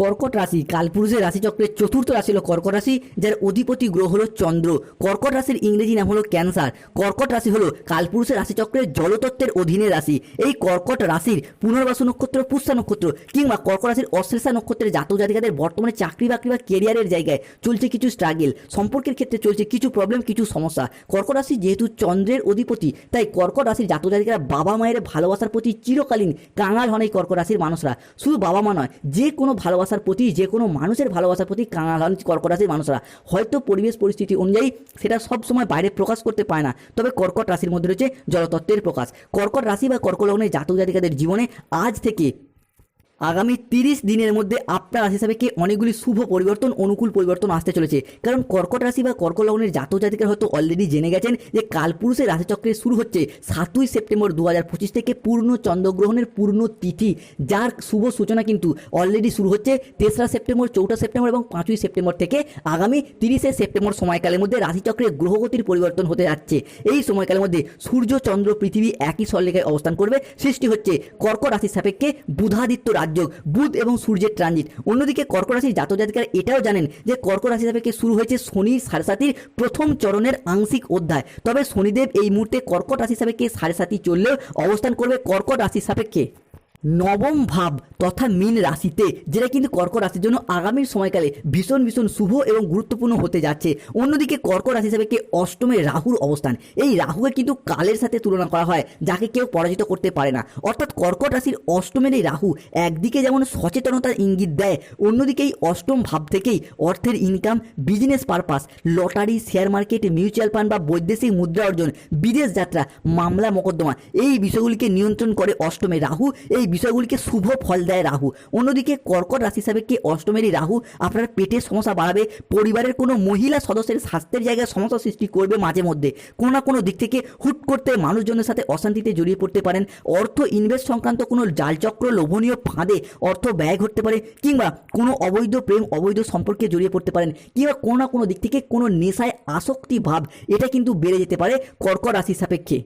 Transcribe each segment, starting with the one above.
কর্কট রাশি, কালপুরুষের রাশিচক্রের চতুর্থ রাশি হলো কর্কট রাশি, যার অধিপতি গ্রহ হলো চন্দ্র। কর্কট রাশির ইংরেজি নাম হলো ক্যান্সার। কর্কট রাশি হলো কালপুরুষের রাশিচক্রের জলতত্ত্বের অধীনে রাশি। এই কর্কট রাশির পুনর্বাসু নক্ষত্র, পুষ্যা নক্ষত্র কিংবা কর্কট রাশির অশ্লেষা নক্ষত্রের জাতক জাতিকাদের বর্তমানে চাকরি বাকরি বা কেরিয়ারের জায়গায় চলছে কিছু স্ট্রাগেল সম্পর্কের ক্ষেত্রে চলছে কিছু প্রবলেম কিছু সমস্যা। কর্কট রাশি যেহেতু চন্দ্রের অধিপতি, তাই কর্কট রাশির জাতক জাতিকারা বাবা মায়ের ভালোবাসার প্রতি চিরকালীন কাঙাল হন এই কর্কট রাশির মানুষরা। শুধু বাবা মা নয়, যে কোনো ভালোবাসার প্রতি যে কোনো মানুষের ভালোবাসার প্রতি কাঙাল কর্কট রাশির মানুষরা। হয়তো পরিবেশ পরিস্থিতি অনুযায়ী সেটা সব সময় বাইরে প্রকাশ করতে পায় না। তবে কর্কট রাশির মধ্যে রয়েছে জলতত্ত্বের প্রকাশ। কর্কট রাশি বা কর্কলগ্নের জাতক জাতিকাদের জীবনে আজ থেকে আগামী তিরিশ দিনের মধ্যে আপনার রাশি কি অনেকগুলি শুভ পরিবর্তন, অনুকূল পরিবর্তন আসতে চলেছে? কারণ কর্কট রাশি বা কর্কট লগ্নের জাতিকার হয়তো অলরেডি জেনে গেছেন যে কালপুরুষের রাশিচক্রে শুরু হচ্ছে সাতই সেপ্টেম্বর দু পঁচিশ থেকে পূর্ণ চন্দ্রগ্রহণের পূর্ণ তিথি, যার শুভ সূচনা কিন্তু অলরেডি শুরু হচ্ছে তেসরা সেপ্টেম্বর, চৌঠা সেপ্টেম্বর এবং পাঁচই সেপ্টেম্বর থেকে আগামী তিরিশে সেপ্টেম্বর সময়কালের মধ্যে রাশিচক্রে গ্রহগতির পরিবর্তন হতে যাচ্ছে। এই সময়কালের মধ্যে সূর্য, চন্দ্র, পৃথিবী একই সরলেখায় অবস্থান করবে। সৃষ্টি হচ্ছে কর্কট রাশির সাপেক্ষে বুধাদিত্য রাজযোগ বুধ এবং সূর্যের ট্রানজিট অন্যদিকে কর্কট রাশির জাতক জাতিকারা এটাও জানেন যে কর্কট রাশি সাপেক্ষে শুরু হয়েছে শনি সাড়ে সাতির প্রথম চরণের আংশিক অধ্যায়। তবে শনিদেব এই মুহূর্তে কর্কট রাশি সাপেক্ষে সাড়ে সাতি চললেও অবস্থান করবে কর্কট রাশির সাপেক্ষে নবম ভাব তথা মীন রাশিতে, যেটা কিন্তু কর্কট রাশির জন্য আগামী সময়কালে ভীষণ ভীষণ শুভ এবং গুরুত্বপূর্ণ হতে যাচ্ছে। অন্যদিকে কর্কট রাশি হিসাবে অষ্টমে রাহুর অবস্থান। এই রাহুকে কিন্তু কালের সাথে তুলনা করা হয়, যাকে কেউ পরাজিত করতে পারে না। অর্থাৎ কর্কট রাশির অষ্টমের এই রাহু একদিকে যেমন সচেতনতার ইঙ্গিত দেয়, অন্যদিকে এই অষ্টম ভাব থেকেই অর্থের income business purpose lottery share market mutual fund বা বৈদেশিক মুদ্রা অর্জন, বিদেশ যাত্রা, মামলা, মোকদ্দমা, এই বিষয়গুলিকে নিয়ন্ত্রণ করে অষ্টমে রাহু, এই বিষয়গুলিকে শুভ ফল দেয় রাহু। অন্যদিকে কর্কট রাশি কি অষ্টমেরই রাহু আপনার পেটের সমস্যা বাড়াবে, পরিবারের কোনো মহিলা সদস্যের স্বাস্থ্যের জায়গায় সমস্যা সৃষ্টি করবে মাঝে মধ্যে। কোনো না কোনো দিক থেকে হুট করতে মানুষজনের সাথে অশান্তিতে জড়িয়ে পড়তে পারেন। অর্থ ইনভেস্ট সংক্রান্ত কোনো জালচক্র লোভনীয় ফাঁদে অর্থ ব্যয় ঘটতে পারে কিংবা কোনো অবৈধ প্রেম, অবৈধ সম্পর্কে জড়িয়ে পড়তে পারেন কিংবা কোনো না কোনো দিক থেকে কোনো নেশায় আসক্তি ভাব, এটা কিন্তু বেড়ে যেতে পারে কর্কট রাশির সাপেক্ষে।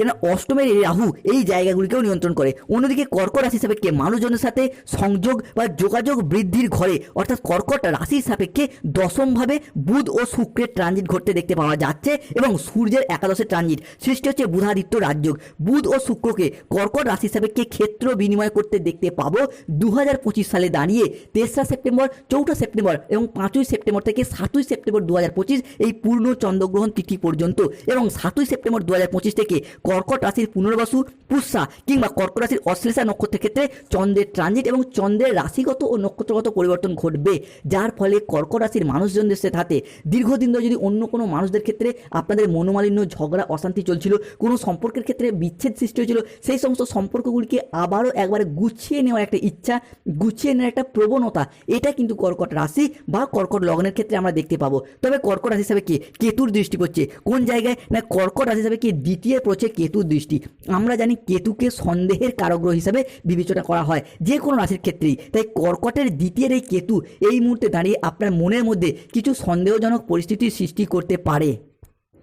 কেন অষ্টমের এই রাহু এই জায়গাগুলিকেও নিয়ন্ত্রণ করে। অন্যদিকে কর্কট রাশি সাপেক্ষে মানুষজনের সাথে সংযোগ বা যোগাযোগ বৃদ্ধির ঘরে, অর্থাৎ কর্কট রাশির সাপেক্ষে দশমভাবে বুধ ও শুক্রের ট্রানজিট ঘটতে দেখতে পাওয়া যাচ্ছে এবং সূর্যের একাদশের ট্রানজিট সৃষ্টি হচ্ছে বুধাদিত্য রাজযোগ। বুধ ও শুক্রকে কর্কট রাশি সাপেক্ষে ক্ষেত্র বিনিময় করতে দেখতে পাবো দু হাজার পঁচিশ সালে দাঁড়িয়ে তেসরা সেপ্টেম্বর, চৌঠা সেপ্টেম্বর এবং পাঁচই সেপ্টেম্বর থেকে সাতই সেপ্টেম্বর দু হাজার পঁচিশ এই পূর্ণ চন্দ্রগ্রহণ তিথি পর্যন্ত এবং সাতই সেপ্টেম্বর দু হাজার পঁচিশ থেকে কর্কট রাশির পুনর্বাসু, পুষ্যা কিংবা কর্কট রাশির অশ্লেষা নক্ষত্রের ক্ষেত্রে চন্দ্রের ট্রানজিট এবং চন্দ্রের রাশিগত ও নক্ষত্রগত পরিবর্তন ঘটবে, যার ফলে কর্কট রাশির মানুষজনদের সাথে দীর্ঘদিন ধরে যদি অন্য কোনো মানুষদের ক্ষেত্রে আপনাদের মনোমালিন্য, ঝগড়া, অশান্তি চলছিল, কোনো সম্পর্কের ক্ষেত্রে বিচ্ছেদ সৃষ্টি হয়েছিল, সেই সমস্ত সম্পর্কগুলিকে আবারও একবারে গুছিয়ে নেওয়ার একটা ইচ্ছা, গুছিয়ে নেওয়ার একটা প্রবণতা, এটা কিন্তু কর্কট রাশি বা কর্কট লগ্নের ক্ষেত্রে আমরা দেখতে পাবো। তবে কর্কট রাশি হিসাবে কে? কেতুর দৃষ্টি পড়ছে। কোন জায়গায়? না, কর্কট রাশি হিসাবে কি? দ্বিতীয় পড়ছে কেতুর দৃষ্টি। আমরা জানি কেতুকে সন্দেহের কারগ্রহ হিসাবে বিবেচনা করা হয়, যে কোনো রাশির ক্ষেত্রেই। তাই কর্কটের দ্বিতীয়ের এই কেতু এই মুহূর্তে দাঁড়িয়ে আপনার মনের মধ্যে কিছু সন্দেহজনক পরিস্থিতির সৃষ্টি করতে পারে।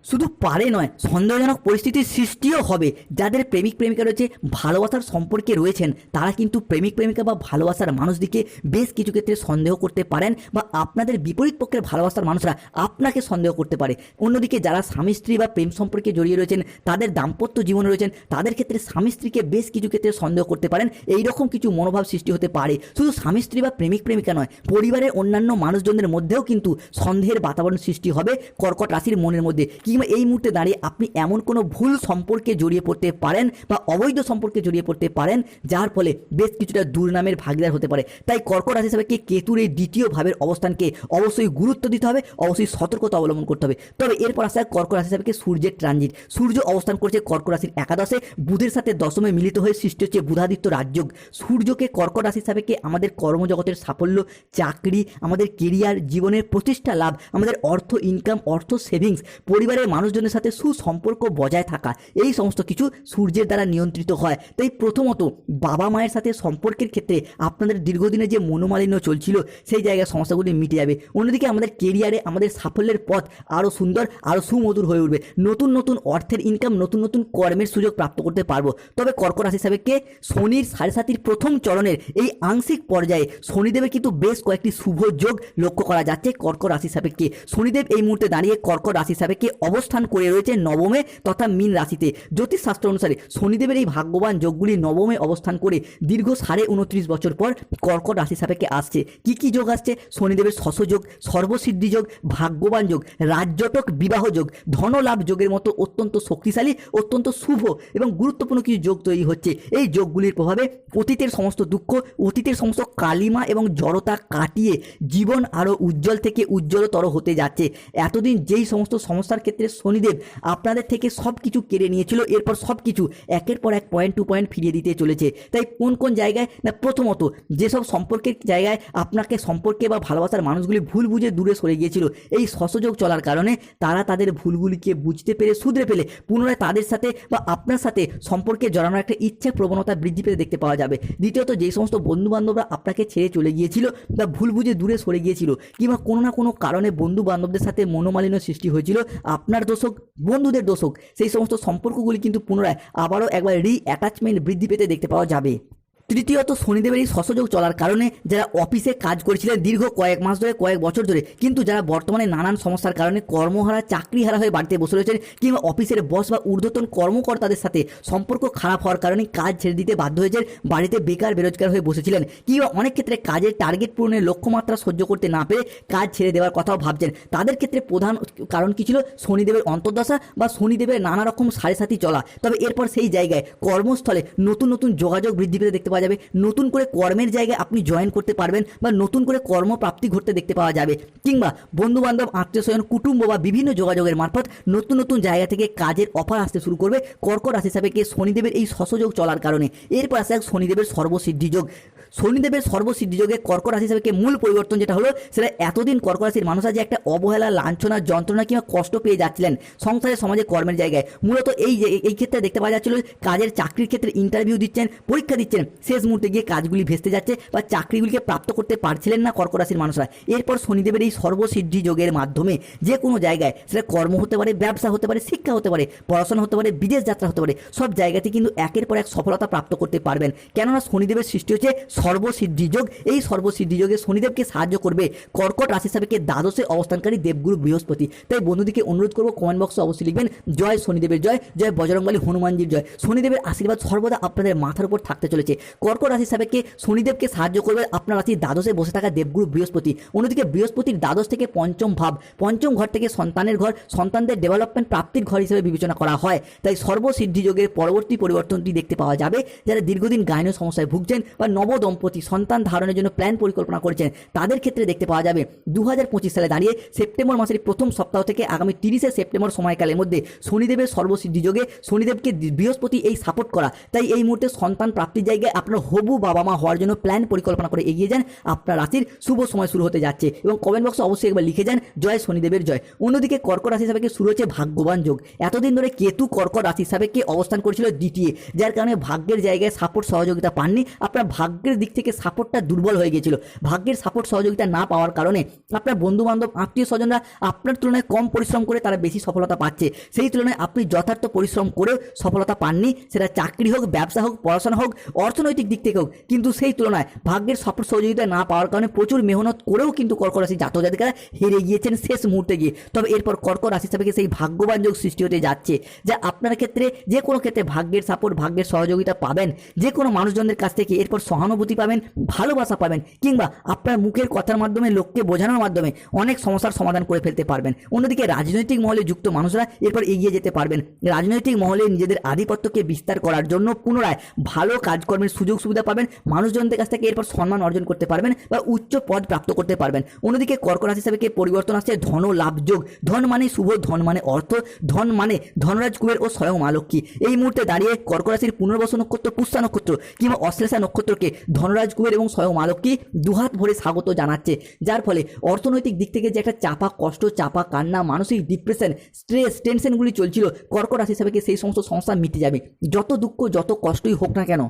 শুধু পারে নয়, সন্দেহজনক পরিস্থিতির সৃষ্টিও হবে। যাদের প্রেমিক প্রেমিকা রয়েছে, ভালোবাসার সম্পর্কে রয়েছেন, তারা কিন্তু প্রেমিক প্রেমিকা বা ভালোবাসার মানুষদিকে বেশ কিছু ক্ষেত্রে সন্দেহ করতে পারেন বা আপনাদের বিপরীত পক্ষের ভালোবাসার মানুষরা আপনাকে সন্দেহ করতে পারে। অন্যদিকে যারা স্বামী, স্ত্রী বা প্রেম সম্পর্কে জড়িয়ে রয়েছেন, তাদের দাম্পত্য জীবনে রয়েছেন, তাদের ক্ষেত্রে স্বামী, স্ত্রীকে বেশ কিছু ক্ষেত্রে সন্দেহ করতে পারেন। এই রকম কিছু মনোভাব সৃষ্টি হতে পারে। শুধু স্বামী, স্ত্রী বা প্রেমিক প্রেমিকা নয়, পরিবারের অন্যান্য মানুষজনদের মধ্যেও কিন্তু সন্দেহের বাতাবরণ সৃষ্টি হবে, কর্কট রাশির মনের মধ্যে। কিংবা এই মুহূর্তে দাঁড়িয়ে আপনি এমন কোনো ভুল সম্পর্কে জড়িয়ে পড়তে পারেন বা অবৈধ সম্পর্কে জড়িয়ে পড়তে পারেন, যার ফলে বেশ কিছুটা দুর্নামের ভাগিদার হতে পারে। তাই কর্কট রাশি হিসাবে কেতুর এই দ্বিতীয় ভাবের অবস্থানকে অবশ্যই গুরুত্ব দিতে হবে, অবশ্যই সতর্কতা অবলম্বন করতে হবে। তবে এরপর আসা কর্কট রাশি হিসাবে সূর্যের ট্রানজিট সূর্য অবস্থান করছে কর্কট রাশির একাদশে, বুধের সাথে দশমে মিলিত হয়ে সৃষ্টি হচ্ছে বুধাদিত্য রাজযোগ। সূর্যকে কর্কট রাশি হিসাবে আমাদের কর্মজগতের সাফল্য, চাকরি, আমাদের কেরিয়ার জীবনের প্রতিষ্ঠা লাভ, আমাদের অর্থ ইনকাম অর্থ সেভিংস পরিবারের পরিবারের মানুষজনের সাথে সুসম্পর্ক বজায় থাকা। এই সমস্ত কিছু সূর্যের দ্বারা নিয়ন্ত্রিত হয়। তাই প্রথমত বাবা মায়ের সাথে সম্পর্কের ক্ষেত্রে আপনাদের দীর্ঘদিনে যে মনোমালিন্য চলছিল, সেই জায়গায় সমস্যাগুলি মিটে যাবে। অন্যদিকে আমাদের কেরিয়ারে আমাদের সাফল্যের পথ আরও সুন্দর আরও সুমধুর হয়ে উঠবে। নতুন নতুন অর্থের ইনকাম নতুন নতুন কর্মের সুযোগ প্রাপ্ত করতে পারব। তবে কর্কট রাশি হিসাবে কে? শনির সাড়ে সাতির প্রথম চরণের এই আংশিক পর্যায়ে শনিদেবের কিন্তু বেশ কয়েকটি শুভ যোগ লক্ষ্য করা যাচ্ছে কর্কট রাশি সাপেক্ষে শনিদেব এই মুহূর্তে দাঁড়িয়ে কর্কট রাশি সাপেক্ষে অবস্থান করে রয়েছে নবমে তথা মীন রাশিতে। জ্যোতিষশাস্ত্র অনুসারে শনিদেবের এই ভাগ্যবান যোগগুলি নবমে অবস্থান করে দীর্ঘ সাড়ে উনত্রিশ বছর পর কর্কট রাশি সাপেক্ষে আসছে। কি কি যোগ আসছে? শনিদেবের শশযোগ, সর্বসিদ্ধি যোগ, ভাগ্যবান যোগ রাজ্যটক বিবাহ যোগ, ধনলাভ যোগের মতো অত্যন্ত শক্তিশালী, অত্যন্ত শুভ এবং গুরুত্বপূর্ণ কিছু যোগ তৈরি হচ্ছে। এই যোগগুলির প্রভাবে অতীতের সমস্ত দুঃখ, অতীতের সমস্ত কালিমা এবং জড়তা কাটিয়ে জীবন আরও উজ্জ্বল থেকে উজ্জ্বলতর হতে যাচ্ছে। এতদিন যেই সমস্ত সমস্যার ক্ষেত্রে শনিদেব আপনাদের থেকে সব কিছু কেড়ে নিয়েছিল, এরপর সব কিছু একের পর এক পয়েন্ট টু পয়েন্ট ফিরিয়ে দিতে চলেছে। তাই কোন কোন জায়গায় না প্রথমত যেসব সম্পর্কের জায়গায় আপনাকে সম্পর্কে বা ভালোবাসার মানুষগুলি ভুল বুঝে দূরে সরে গিয়েছিল, এই সসযোগ চলার কারণে তারা তাদের ভুলগুলিকে বুঝতে পেরে শুধরে পেলে পুনরায় তাদের সাথে বা আপনার সাথে সম্পর্কে জড়ানোর একটা ইচ্ছা প্রবণতা বৃদ্ধি পেতে দেখতে পাওয়া যাবে। দ্বিতীয়ত যে সমস্ত বন্ধু বান্ধবরা আপনাকে ছেড়ে চলে গিয়েছিল বা ভুল বুঝে দূরে সরে গিয়েছিল কিংবা কোনো না কোনো কারণে বন্ধু বান্ধবদের সাথে মনোমালিন্য সৃষ্টি হয়েছিল আপনার দোষ হোক, বন্ধুদের দোষ হোক, সেই সমস্ত সম্পর্কগুলি কিন্তু পুনরায় আবারও একবার রি অ্যাটাচমেন্ট বৃদ্ধি পেতে দেখতে পাওয়া যাবে। তৃতীয়ত শনিদেবের এই সসযোগ চলার কারণে যারা অফিসে কাজ করেছিলেন দীর্ঘ কয়েক মাস ধরে, কয়েক বছর ধরে, কিন্তু যারা বর্তমানে নানান সমস্যার কারণে কর্মহারা, চাকরিহারা হয়ে বাড়িতে বসে রয়েছেন কিংবা অফিসের বস বা ঊর্ধ্বতন কর্মকর্তাদের সাথে সম্পর্ক খারাপ হওয়ার কারণে কাজ ছেড়ে দিতে বাধ্য হয়েছেন, বাড়িতে বেকার, বেরোজগার হয়ে বসেছিলেন কিংবা অনেক ক্ষেত্রে কাজের টার্গেট পূরণের লক্ষ্যমাত্রা সহ্য করতে না পেরে কাজ ছেড়ে দেওয়ার কথাও ভাবছেন। তাদের ক্ষেত্রে প্রধান কারণ কী ছিল? শনিদেবের অন্তর্দশা বা শনিদেবের নানা রকম সাড়ে সাথী চলা। তবে এরপর সেই জায়গায় কর্মস্থলে নতুন নতুন যোগাযোগ বৃদ্ধি পেতে দেখতে পাওয়া যাবে। নতুন করে কর্মের জায়গায় আপনি জয়েন করতে পারবেন বা নতুন করে কর্মপ্রাপ্তি ঘটতে দেখতে পাওয়া যাবে। কিংবা বন্ধুবান্ধব আত্মীয় স্বজন কুটুম্ব বা বিভিন্ন যোগাযোগের মারফত নতুন নতুন জায়গা থেকে কাজের অফার আসতে শুরু করবে। কর্কট রাশি হিসাবে শনিদেবের এই সসযোগ চলার কারণে। এরপর আসে এক শনিদেবের সর্বসিদ্ধি যোগ। শনিদেবের সর্বসিদ্ধি যোগে কর্কট রাশি হিসাবে মূল পরিবর্তন যেটা হলো, সেটা এতদিন কর্কট রাশির মানুষরা যে একটা অবহেলা, লাঞ্ছনা, যন্ত্রণা কিংবা কষ্ট পেয়ে যাচ্ছিলেন সংসারে, সমাজে, কর্মের জায়গায়। মূলত এই যে, এই ক্ষেত্রে দেখতে পাওয়া যাচ্ছিল কাজের চাকরির ক্ষেত্রে ইন্টারভিউ দিচ্ছেন, পরীক্ষা দিচ্ছেন, শেষ মুহূর্তে গিয়ে কাজগুলি ভেস্তে যাচ্ছে বা চাকরিগুলিকে প্রাপ্ত করতে পারছিলেন না কর্কট রাশির মানুষরা। এরপর শনিদেবের এই সর্বসিদ্ধি যোগের মাধ্যমে যে কোনো জায়গায়, সেটা কর্ম হতে পারে, ব্যবসা হতে পারে, শিক্ষা হতে পারে, পড়াশোনা হতে পারে, বিদেশ যাত্রা হতে পারে, সব জায়গাতে কিন্তু একের পর এক সফলতা প্রাপ্ত করতে পারবেন। কেননা শনিদেবের সৃষ্টি হচ্ছে সর্বসিদ্ধি যোগ। এই সর্বসিদ্ধি যোগে শনিদেবকে সাহায্য করবে। কর্কট রাশি সাপেক্ষে দ্বাদশে অবস্থানকারী দেবগুরু বৃহস্পতি। তাই বন্ধুদিকে অনুরোধ করব কমেন্ট বক্সে অবশ্যই লিখবেন, জয় শনিদেবের জয় জয় বজরংবলী হনুমানজির জয়। শনিদেবের আশীর্বাদ সর্বদা আপনাদের মাথার উপর থাকতে চলেছে। কর্কট রাশি সাপেক্ষে শনিদেবকে সাহায্য করবে, আপনার রাশির দ্বাদশে বসে থাকা দেবগুরু বৃহস্পতি। অন্যদিকে বৃহস্পতির দ্বাদশ থেকে পঞ্চম ভাব, পঞ্চম ঘর থেকে সন্তানের ঘর, সন্তানদের ডেভেলপমেন্ট প্রাপ্তির ঘর হিসেবে বিবেচনা করা হয়। তাই সর্বসিদ্ধি যোগের পরবর্তী পরিবর্তনটি দেখতে পাওয়া যাবে। যারা দীর্ঘদিন গায়ন সমস্যায় ভুগছেন বা নবদম্পতি সন্তান ধারণের জন্য প্ল্যান পরিকল্পনা করেছেন। তাদের ক্ষেত্রে দেখতে পাওয়া যাবে দু হাজার পঁচিশ সালে দাঁড়িয়ে সেপ্টেম্বর মাসের প্রথম সপ্তাহ থেকে আগামী তিরিশে সেপ্টেম্বর সময়কালের মধ্যে শনিদেবের সর্বসিদ্ধি যোগে শনিদেবকে বৃহস্পতি এই সাপোর্ট করা। তাই এই মুহূর্তে সন্তান প্রাপ্তির জায়গায় আপনার হবু বাবা মা হওয়ার জন্য প্ল্যান পরিকল্পনা করে এগিয়ে যান। আপনার রাশির শুভ সময় শুরু হতে যাচ্ছে এবং কমেন্ট বক্সে অবশ্যই একবার লিখে যান, জয় শনিদেবের জয়। অন্যদিকে কর্কট রাশি হিসাবে শুরু হচ্ছে ভাগ্যবান যোগ। এতদিন ধরে কেতু কর্কট রাশি হিসাবে অবস্থান করেছিল দ্বিতীয় যার কারণে ভাগ্যের জায়গায় সাপোর্ট সহযোগিতা পাননি। আপনার ভাগ্যের দিক থেকে সাপোর্টটা দুর্বল হয়ে গিয়েছিল। ভাগ্যের সাপোর্ট সহযোগিতা না পাওয়ার কারণে আপনার বন্ধু বান্ধব আত্মীয় স্বজনরা আপনার তুলনায় কম পরিশ্রম করে তারা বেশি সফলতা পাচ্ছে। সেই তুলনায় আপনি যথার্থ পরিশ্রম করেও সফলতা পাননি। সেটা চাকরি হোক, ব্যবসা হোক, পড়াশোনা হোক, অর্থনৈতিক দিক থেকে হোক। কিন্তু সেই তুলনায় ভাগ্যের সাপোর্ট সহযোগিতা না পাওয়ার কারণে প্রচুর মেহনত করেও কিন্তু কর্কট রাশি জাতক জাতিকারা হেরে গিয়েছেন শেষ মুহূর্তে গিয়ে। তবে এরপর কর্কট রাশি হিসাবে সেই ভাগ্যবান যোগ সৃষ্টি হতে যাচ্ছে, যা আপনার ক্ষেত্রে যে কোনো ক্ষেত্রে ভাগ্যের সাপোর্ট ভাগ্যের সহযোগিতা পাবেন। যে কোনো মানুষজনদের কাছ থেকে এরপর সহানুভূতি পাবেন, ভালোবাসা পাবেন, কিংবা আপনার মুখের কথার মাধ্যমে, লোককে বোঝানোর মাধ্যমে অনেক সমস্যার সমাধান করে ফেলতে পারবেন। অন্যদিকে রাজনৈতিক মহলে যুক্ত মানুষরা এরপর এগিয়ে যেতে পারবেন। রাজনৈতিক মহলে নিজেদের আধিপত্যকে বিস্তার করার জন্য পুনরায় ভালো কাজকর্মের সুযোগ সুবিধা পাবেন। মানুষজনদের কাছ থেকে এরপর সম্মান অর্জন করতে পারবেন বা উচ্চ পদ প্রাপ্ত করতে পারবেন। অন্যদিকে কর্কট রাশি কে পরিবর্তন আসছে, ধন ও লাভ যোগ। ধন মানে শুভ, ধন মানে অর্থ। ধন মানে ধনরাজ কুবের ও স্বয়ং মা লক্ষ্মী এই মুহূর্তে দাঁড়িয়ে কর্কট রাশির পুনর্বসু নক্ষত্র, পুষ্যা নক্ষত্র কিংবা অশ্লেষা নক্ষত্রকে ধনরাজ কুবের এবং স্বয়ং আলোককে দুহাত ভরে স্বাগত জানাচ্ছে, যার ফলে অর্থনৈতিক দিক থেকে যে একটা চাপা কষ্ট, চাপা কান্না, মানসিক ডিপ্রেশন স্ট্রেস টেনশনগুলি চলছিল, কর্কট রাশি হিসাবে সেই সমস্ত সমস্যা মিটে যাবে? যত দুঃখ, যত কষ্টই হোক না কেন?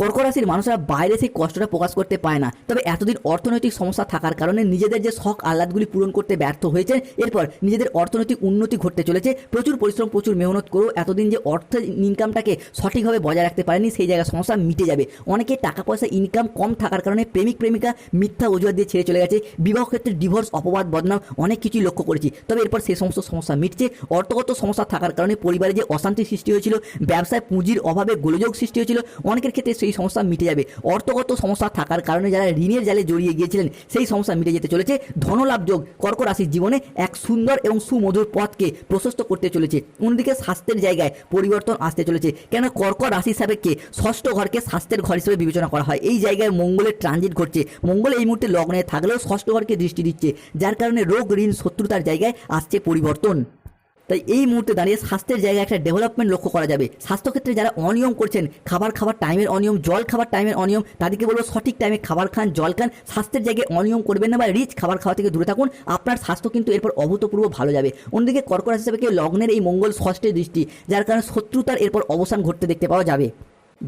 কর্কট রাশির মানুষরা বাইরে সেই কষ্টটা প্রকাশ করতে পায় না। তবে এতদিন অর্থনৈতিক সমস্যা থাকার কারণে নিজেদের যে শখ আহ্লাদগুলি পূরণ করতে ব্যর্থ হয়েছে, এরপর নিজেদের অর্থনৈতিক উন্নতি ঘটতে চলেছে। প্রচুর পরিশ্রম, প্রচুর মেহনত করেও এতদিন যে অর্থ ইনকামটাকে সঠিকভাবে বজায় রাখতে পারেনি, সেই জায়গায় সমস্যা মিটে যাবে। অনেকে টাকা পয়সা ইনকাম কম থাকার কারণে প্রেমিক, প্রেমিকা মিথ্যা অজুহাত দিয়ে ছেড়ে চলে গেছে। বিবাহ ক্ষেত্রে ডিভোর্স অপবাদ, বদনাম অনেক কিছুই লক্ষ্য করেছি। তবে এরপর সেই সমস্ত সমস্যা মিটছে। অর্থগত সমস্যা থাকার কারণে পরিবারে যে অশান্তি সৃষ্টি হয়েছিল, ব্যবসায় পুঁজির অভাবে গোলযোগ সৃষ্টি হয়েছিল, অনেকের ক্ষেত্রে সেই সমস্যা মিটে যাবে। অর্থগত সমস্যা থাকার কারণে যারা ঋণের জালে জড়িয়ে গিয়েছিলেন, সেই সমস্যা মিটে যেতে চলেছে। ধনলাভ যোগ কর্ক রাশির জীবনে এক সুন্দর এবং সুমধুর পথকে প্রশস্ত করতে চলেছে। অন্যদিকে স্বাস্থ্যের জায়গায় পরিবর্তন আসতে চলেছে। কেন কর্ক রাশি সাপেক্ষে ষষ্ঠ ঘরকে স্বাস্থ্যের ঘর হিসেবে বিবেচনা করা হয়। এই জায়গায় মঙ্গলের ট্রানজিট ঘটছে। মঙ্গল এই মুহূর্তে লগ্নে থাকলেও ষষ্ঠ ঘরকে দৃষ্টি দিচ্ছে। যার কারণে রোগ, ঋণ, শত্রুতার জায়গায় আসছে পরিবর্তন। তাই এই মুহূর্তে দাঁড়িয়ে স্বাস্থ্যের জায়গায় একটা ডেভেলপমেন্ট লক্ষ্য করা যাবে। স্বাস্থ্যক্ষেত্রে যারা অনিয়ম করছেন, খাবার খাবার টাইমের অনিয়ম, জল খাবার টাইমের অনিয়ম, তাদেরকে বলব সঠিক টাইমে খাবার খান, জল খান। স্বাস্থ্যের জায়গায় অনিয়ম করবেন না বা রিচ খাবার খাওয়া থেকে দূরে থাকুন, আপনার স্বাস্থ্য কিন্তু এরপর অভূতপূর্ব ভালো যাবে। অন্যদিকে কর্কট হিসেবে লগ্নের এই মঙ্গল ষষ্ঠের দৃষ্টি, যার কারণে শত্রুতার এরপর অবসান ঘটতে দেখতে পাওয়া যাবে।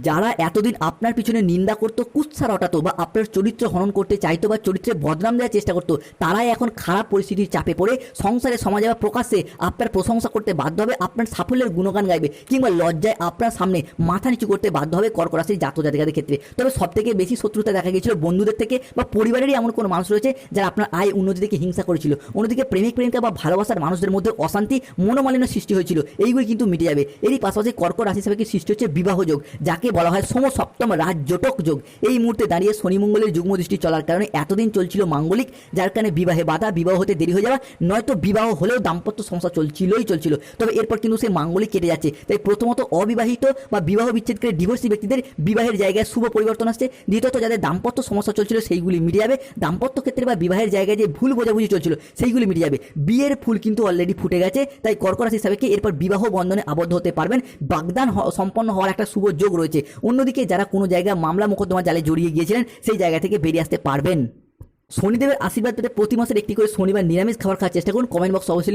যারা এতদিন আপনার পিছনে নিন্দা করতো, কুৎসা রটাতো বা আপনার চরিত্র হনন করতে চাইতো বা চরিত্রে বদনাম দেওয়ার চেষ্টা করতো, তারাই এখন খারাপ পরিস্থিতির চাপে পড়ে সংসারে, সমাজে বা প্রকাশ্যে আপনার প্রশংসা করতে বাধ্য হবে, আপনার সাফল্যের গুণগান গাইবে কিংবা লজ্জায় আপনার সামনে মাথা নিচু করতে বাধ্য হবে কর্কট রাশির জাতক জাতিকাদের ক্ষেত্রে। তবে সব থেকে বেশি শত্রুতা দেখা গিয়েছিল বন্ধুদের থেকে বা পরিবারেরই এমন কোনো মানুষ রয়েছে যারা আপনার আয় উন্নতি থেকে হিংসা করেছিল। অন্যদিকে প্রেমিক, প্রেমিকা বা ভালোবাসার মানুষদের মধ্যে অশান্তি, মনোমালিন্য সৃষ্টি হয়েছিল। এইগুলি কিন্তু মিটে যাবে। এরই পাশাপাশি কর্কট রাশি হিসেবে সৃষ্টি হচ্ছে? বিবাহ যোগ যাকে বলা হয় সোম সপ্তম রাজজটক যোগ। এই মুহূর্তে দাঁড়িয়ে শনি মঙ্গলের যুগ্ম দৃষ্টি চলার কারণে এতদিন চলছিল মাঙ্গলিক, যার কারণে বিবাহে বাধা, বিবাহ হতে দেরি হয়ে যাওয়া, নয়তো বিবাহ হলেও দাম্পত্য সমস্যা চলছিলই চলছিল। তবে এরপর কিন্তু সেই মাঙ্গলিক কেটে যাচ্ছে। তাই প্রথমত অবিবাহিত বা বিবাহ বিচ্ছেদ করে ডিভোর্সি ব্যক্তিদের বিবাহের জায়গায় শুভ পরিবর্তন আসছে। দ্বিতীয়ত যাদের দাম্পত্য সমস্যা চলছিল, সেইগুলি মিটে যাবে। দাম্পত্য ক্ষেত্রে বা বিবাহের জায়গায় যে ভুল বোঝাবুঝি চলছিল, সেইগুলি মিটে যাবে। বিয়ের ফুল কিন্তু অলরেডি ফুটে গেছে। তাই কর্কট রাশি হিসাবে কি এরপর বিবাহ বন্ধনে আবদ্ধ হতে পারবেন। বাগদান সম্পন্ন হওয়ার একটা শুভ যোগ রয়েছে। অন্যদিকে যারা কোনো জায়গায় মামলা মোকদ্দমা জালে জড়িয়ে গিয়েছিলেন, সেই জায়গা থেকে বেরিয়ে আসতে পারবেন। শনিদেবের আশীর্বাদ পেতে প্রতি মাসের একটি করে শনিবার নিরামিষ খাবার খাওয়ার চেষ্টা করুন। কমেন্ট বক্স অবশ্যই।